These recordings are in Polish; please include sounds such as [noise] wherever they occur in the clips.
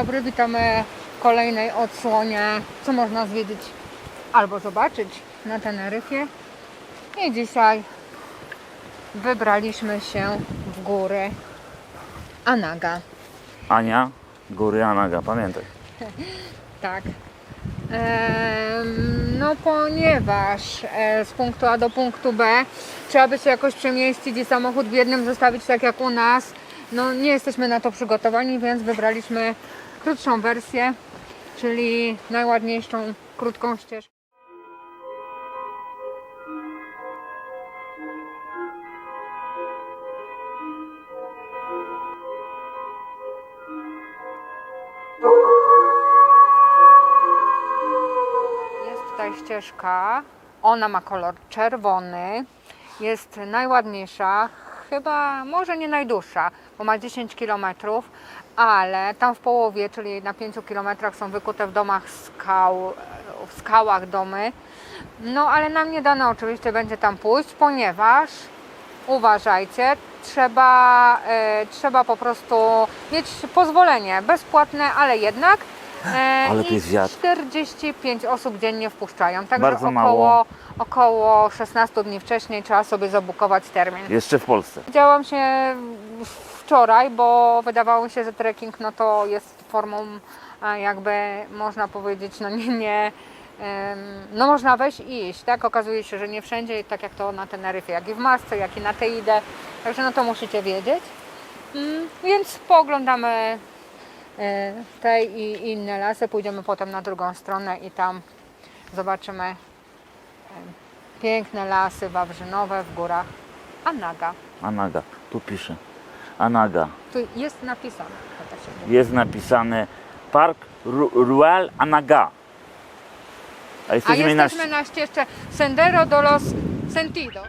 Dobry, witamy w kolejnej odsłonie, co można zwiedzić albo zobaczyć na Teneryfie. I dzisiaj wybraliśmy się w góry Anaga. Ania, góry Anaga, pamiętaj. [laughs] Tak. No ponieważ e, z punktu A do punktu B trzeba by się jakoś przemieścić i samochód w jednym zostawić tak jak u nas. No nie jesteśmy na to przygotowani, więc wybraliśmy krótszą wersję, czyli najładniejszą krótką ścieżkę. Jest tutaj ścieżka. Ona ma kolor czerwony. Jest najładniejsza, chyba może nie najdłuższa, bo ma 10 km, ale tam w połowie, czyli na 5 km są wykute w domach skał, w skałach domy. No ale nam nie dane oczywiście będzie tam pójść, ponieważ uważajcie, trzeba, e, trzeba po prostu mieć pozwolenie bezpłatne, ale jednak. E, Ale tu i jest wiatr. 45 osób dziennie wpuszczają, także Bardzo około, mało. około 16 dni wcześniej trzeba sobie zabukować termin. Jeszcze w Polsce. Widziałam się wczoraj, bo wydawało się, że trekking no to jest formą jakby można powiedzieć, no nie, nie no można wejść i iść, tak? Okazuje się, że nie wszędzie, tak jak to na Teneryfie, jak i w Masce, jak i na Teide, także no to musicie wiedzieć. Mm, Więc pooglądamy e, te i inne lasy, pójdziemy potem na drugą stronę i tam zobaczymy piękne lasy wawrzynowe w górach Anaga. Anaga, tu pisze. Anaga. Tu jest napisane. mówi. Jest napisane Park Ru- Rural Anaga. A A jesteśmy, na, jesteśmy na ścieżce Sendero de los Sentidos.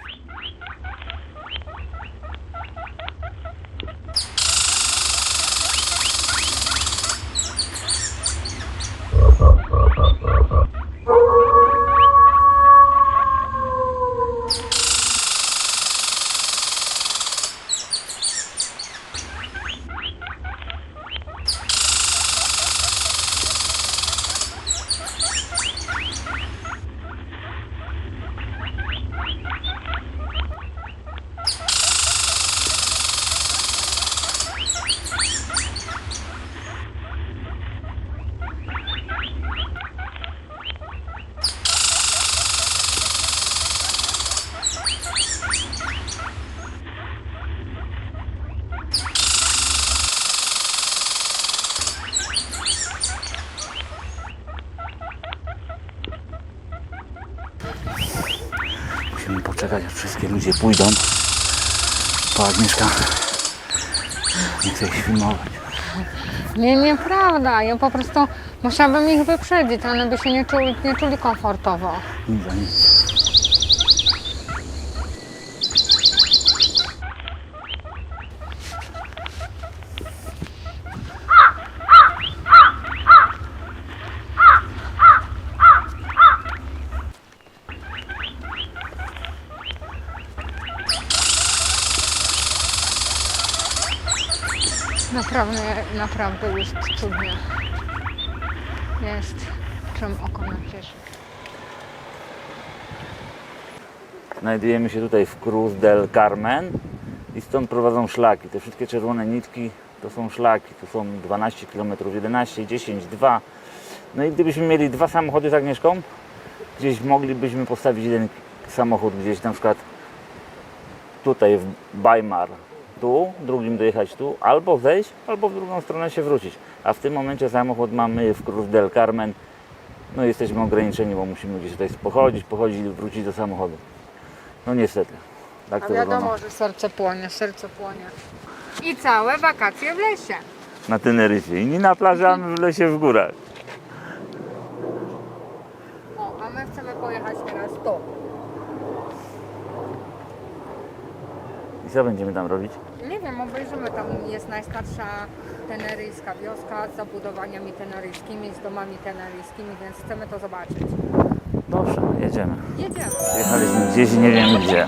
Poczekać, aż wszystkie ludzie pójdą. Bo Agnieszka nie chce ich filmować. Nie, nieprawda. Ja po prostu musiałabym ich wyprzedzić. One by się nie czuli, nie czuli komfortowo. Nic za nic. Naprawdę, naprawdę jest cudnie. Jest czym oko nacieszyć. Znajdujemy się tutaj w Cruz del Carmen i stąd prowadzą szlaki. Te wszystkie czerwone nitki to są szlaki. Tu są 12 km, 11, 10, 2. No i gdybyśmy mieli dwa samochody z Agnieszką, gdzieś moglibyśmy postawić jeden samochód gdzieś na przykład tutaj w Weimar, tu, drugim dojechać tu, albo zejść, albo w drugą stronę się wrócić. A w tym momencie samochód mamy w Cruz del Carmen. No jesteśmy ograniczeni, bo musimy gdzieś tutaj pochodzić, pochodzić i wrócić do samochodu. No niestety. Tak A to wiadomo, wygląda. że serce płonie, serce płonie. I całe wakacje w lesie. Na Teneryfie. Inni na plaży, a my w lesie w górach. O, a my chcemy pojechać teraz tu. Co będziemy tam robić? Nie wiem, obejrzymy. Tam jest najstarsza teneryjska wioska z zabudowaniami teneryjskimi, z domami teneryjskimi, więc chcemy to zobaczyć. Dobrze, jedziemy. Jedziemy. Jechaliśmy gdzieś, nie wiem gdzie.